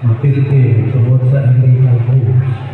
Matilde, tungod sa inyong kalbo.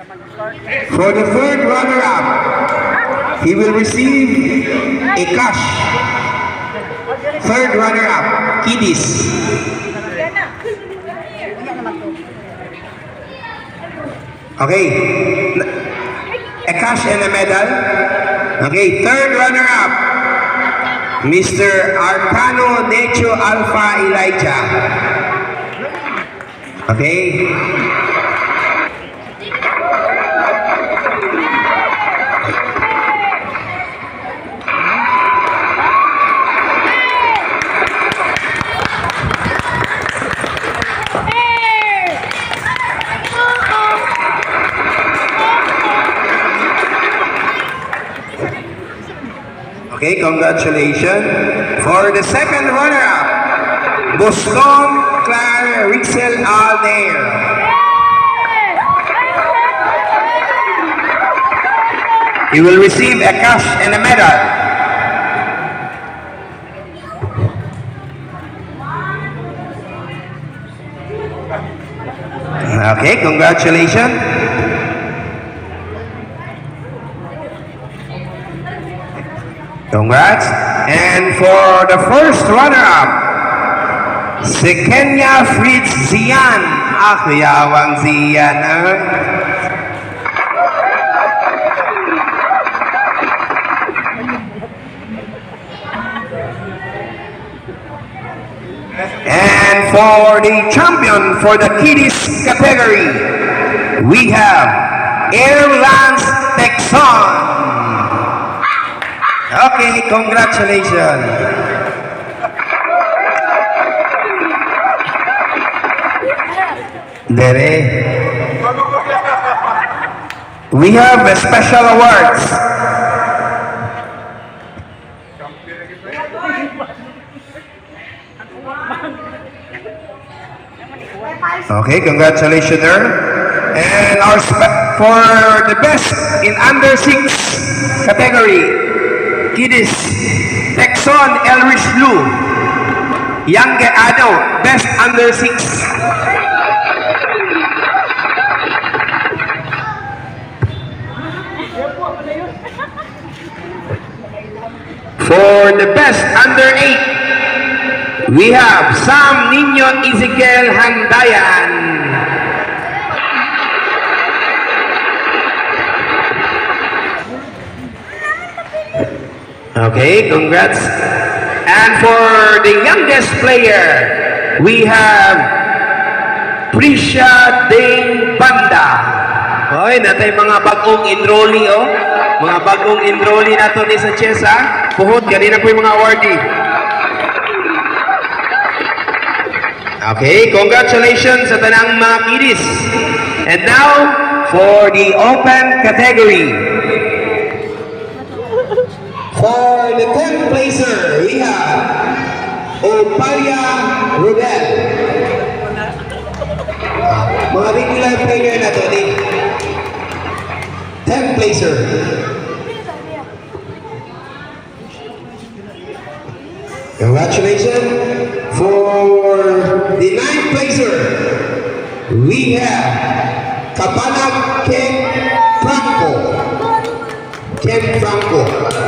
For the third runner-up, he will receive a cash. Third runner-up, Kidis. Okay. A cash and a medal. Okay, third runner-up, Mr. Arcano Necho Alpha Elijah. Okay. Okay, congratulations. For the second runner-up, Boston Claire Rixel Aldair. He will receive a cash and a medal. Okay, congratulations. Congrats. And for the first runner-up, si Kenya Fritz Zian. Ah, kuyawang Zian. And for the champion for the kiddies category, we have Air Okay, congratulations. Dere. We have a special awards. Okay, congratulations there. And our for the best in under six category, kiddies, Texon Elrich Blue, Young Adult, best under six. For the best under eight, we have Sam Nino Ezekiel Handayan. Okay, congrats. And for the youngest player, we have Prisha Dane Banda. Hoy, natay mga bagong enrollee, oh. Mga bagong enrollee na to ni sa chess, ha? Puhot, ganina po yung mga awardee. Okay, congratulations sa tanang mga kiddies. And now, for the open category. For the 10th placer, we have Opalia Rodel. Mga regular player na to, ni 10th placer. Congratulations. For the ninth placer, we have Kapalag Ken Franco. Ken Franco.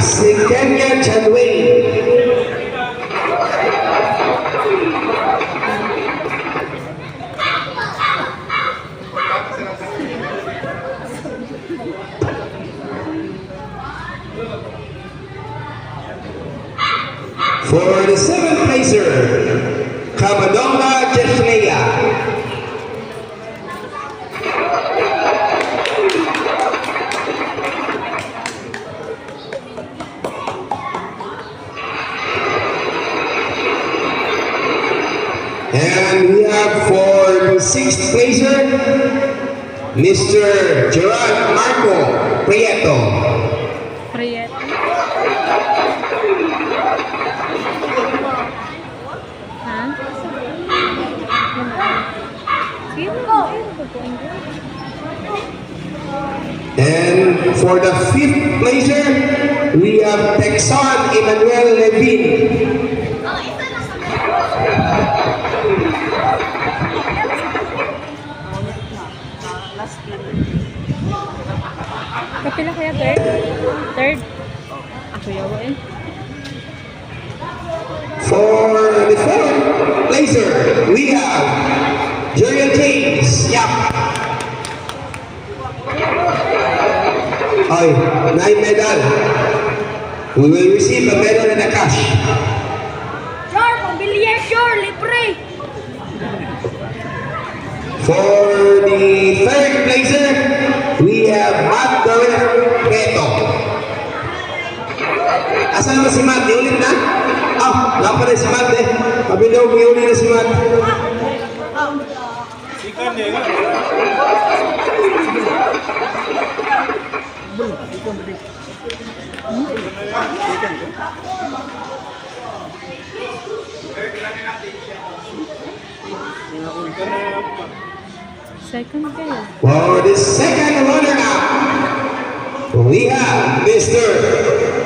We have Have for the sixth placer, Mr. Gerard Marco Prieto. And for the fifth placer, we have Texan Emmanuel Levin. Kapila kaya third? Third? Ako yawa eh. For the fourth placer, we have Juriel James. Yap. Ay, nine medal. We will receive a medal and a cash. Asan ba si Matt? Iulit na? Ah, oh, na si Matt eh. Pabilaw, may uli na si Matt. Second kayo. For the second runner-up, we have Mr.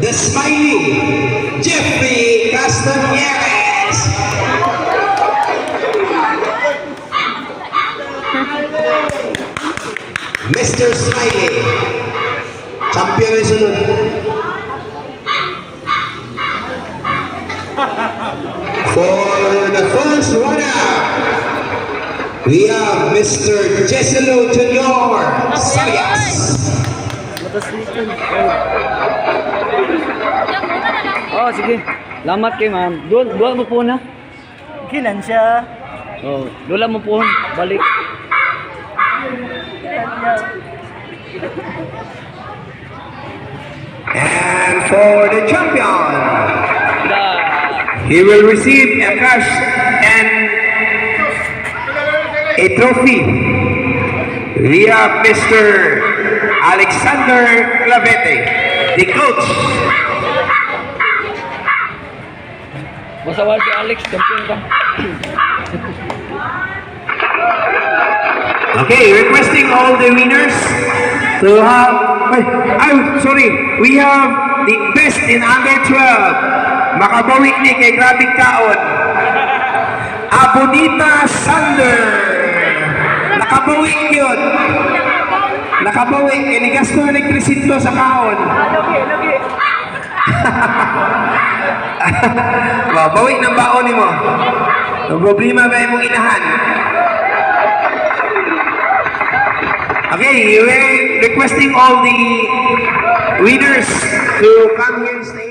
The Smiley Jeffrey Castañeres. Mr. Smiley. Champion na sunod. For the first runner-up, we have Mr. Jesselo Junior Sayas. Oh, sige. Lamat kay ma'am. Doon, doon mo po na. Kilan siya? Oh, doon mo po. Balik. And for the champion, he will receive a cash and a trophy. We have Mr. Alexander Clavete, the coach. Wala si Alex, champion ka. Okay, requesting all the winners to have. Ay, sorry. We have the best in under 12. Makabawi ni kay Grabing Kaon. Abonita Sander. Nakabawi yun. Nakabawi. Inigasto na elektrisito sa kaon. Babawi ng baon ni mo. Ang problema ba yung inahan? Okay, we're requesting all the winners to come here and stay.